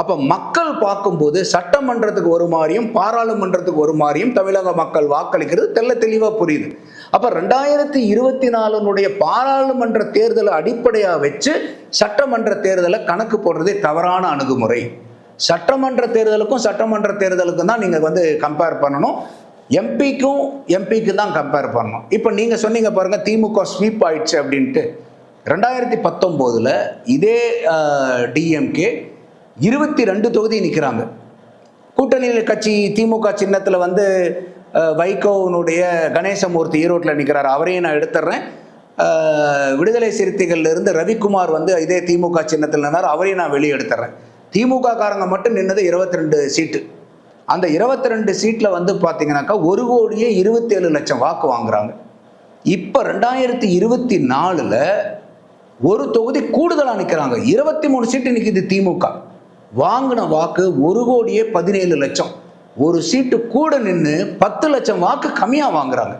அப்போ மக்கள் பார்க்கும்போது சட்டமன்றத்துக்கு ஒரு மாதிரியும் பாராளுமன்றத்துக்கு ஒரு மாதிரியும் தமிழக மக்கள் வாக்களிக்கிறது தெல்ல தெளிவாக புரியுது. அப்போ ரெண்டாயிரத்தி இருபத்தி நாலுனுடைய பாராளுமன்ற தேர்தலை அடிப்படையாக வச்சு சட்டமன்ற தேர்தலை கணக்கு போடுறதே தவறான அணுகுமுறை. சட்டமன்ற தேர்தலுக்கும் சட்டமன்ற தேர்தலுக்கும் தான் நீங்கள் வந்து கம்பேர் பண்ணணும். எம்பிக்கும் எம்பிக்கு தான் கம்பேர் பண்ணணும். இப்போ நீங்கள் சொன்னீங்க பாருங்கள் திமுக ஸ்வீப் ஆயிடுச்சு அப்படின்ட்டு. ரெண்டாயிரத்தி பத்தொம்போதில் இதே டிஎம்கே இருபத்தி ரெண்டு தொகுதி நிற்கிறாங்க கூட்டணியில் கட்சி திமுக சின்னத்தில் வந்து வைகோவனுடைய கணேசமூர்த்தி ஈரோட்டில் நிற்கிறார் அவரையும் நான் எடுத்துடுறேன் விடுதலை சிறுத்தைகள்லேருந்து ரவிக்குமார் வந்து இதே திமுக சின்னத்தில் நின்றார் அவரையும் நான் வெளியே எடுத்துறேன் திமுக காரங்க மட்டும் நின்னது இருபத்தி ரெண்டு சீட்டு. அந்த இருபத்தி ரெண்டு சீட்டில் வந்து பார்த்தீங்கன்னாக்கா ஒரு கோடியே இருபத்தேழு லட்சம் வாக்கு வாங்குறாங்க. இப்போ ரெண்டாயிரத்தி இருபத்தி நாலில் ஒரு தொகுதி கூடுதலாக நிற்கிறாங்க இருபத்தி மூணு சீட்டு நிற்கிது திமுக. வாங்கின வாக்கு ஒரு கோடியே பதினேழு லட்சம். ஒரு சீட்டு கூட நின்று பத்து லட்சம் வாக்கு கம்மியாக வாங்குறாங்க.